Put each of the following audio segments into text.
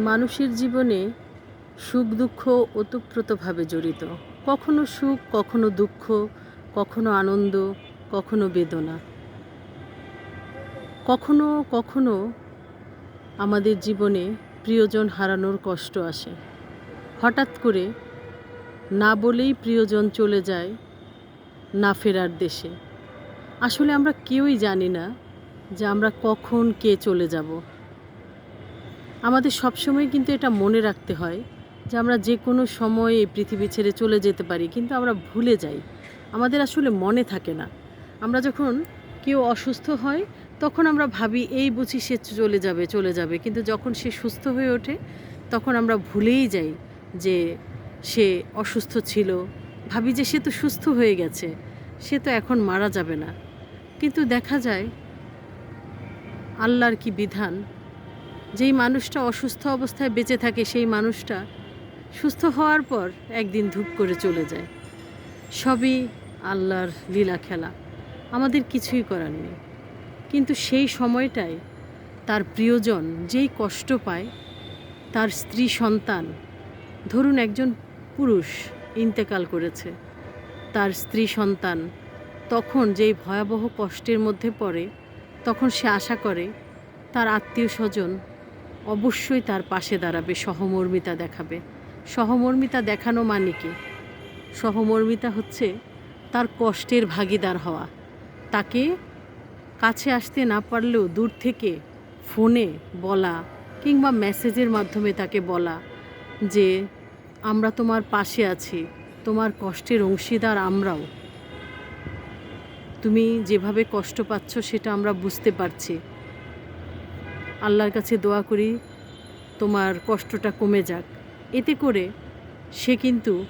মানুষের জীবনে সুখ, দুঃখ ওতপ্রোতভাবে জড়িত। কখনো সুখ, কখনো দুঃখ, কখনো আনন্দ, কখনো বেদনা। কখনো কখনো আমাদের জীবনে প্রিয়জন হারানোর কষ্ট আসে। হঠাৎ করে না বলেই প্রিয়জন চলে যায় না ফেরার দেশে। আসলে আমরা কেউই জানি না যে আমরা কখন কে চলে যাব। আমাদের সবসময় কিন্তু এটা মনে রাখতে হয় যে আমরা যে কোনো সময় এই পৃথিবী ছেড়ে চলে যেতে পারি, কিন্তু আমরা ভুলে যাই। আমাদের আসলে মনে থাকে না। আমরা যখন কেউ অসুস্থ হয়, তখন আমরা ভাবি, এই বুঝি সে চলে যাবে চলে যাবে। কিন্তু যখন সে সুস্থ হয়ে ওঠে, তখন আমরা ভুলেই যাই যে সে অসুস্থ ছিল। ভাবি যে সে তো সুস্থ হয়ে গেছে, সে তো এখন মারা যাবে না। কিন্তু দেখা যায়, আল্লাহর কি বিধান? যেই মানুষটা অসুস্থ অবস্থায় বেঁচে থাকে সেই মানুষটা সুস্থ হওয়ার পর একদিন ধূপ করে চলে যায়। সবই আল্লাহর লীলা খেলা। আমাদের কিছুই করার নেই। কিন্তু সেই সময়টায় তার প্রিয়জন যেই কষ্ট পায়, তার স্ত্রী সন্তান, ধরুন একজন পুরুষ ইন্তেকাল করেছে, তার স্ত্রী সন্তান তখন যেই ভয়াবহ কষ্টের মধ্যে পড়ে, তখন সে আশা করে, তার আত্মীয় স্বজন অবশ্যই তার পাশে দাঁড়াবে, সহমর্মিতা দেখাবে। সহমর্মিতা দেখানো মানে কি? সহমর্মিতা হচ্ছে তার কষ্টের ভাগিদার হওয়া। তাকে কাছে আসতে না পারলেও দূর থেকে ফোনে বলা কিংবা মেসেজের মাধ্যমে তাকে বলা যে, আমরা তোমার পাশে আছি, তোমার কষ্টের অংশীদার আমরাও। তুমি যেভাবে কষ্ট পাচ্ছ সেটা আমরা বুঝতে পারছি। আল্লাহর কাছে দোয়া করি, তোমার কষ্টটা কমে যাক। এতে করে সে কিন্তু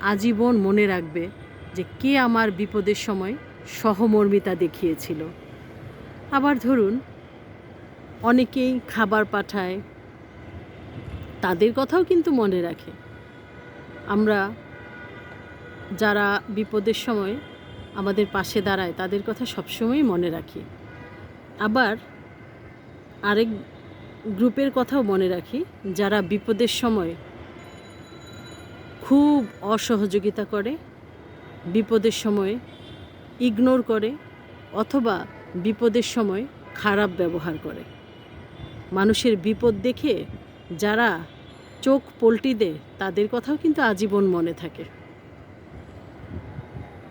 আজীবন মনে রাখবে যে কে আমার বিপদের সময় সহমর্মিতা দেখিয়েছিল। আবার ধরুন, অনেকেই খাবার পাঠায়, তাদের কথাও কিন্তু মনে রাখে। আমরা যারা বিপদের সময় আমাদের পাশে দাঁড়ায়, তাদের কথা সবসময়ই মনে রাখি। আবার আরেক গ্রুপের কথাও মনে রাখি, যারা বিপদের সময় খুব অসহযোগিতা করে, বিপদের সময় ইগনোর করে, অথবা বিপদের সময় খারাপ ব্যবহার করে। মানুষের বিপদ দেখে যারা চোখ পল্টি দেয় তাদের কথাও কিন্তু আজীবন মনে থাকে।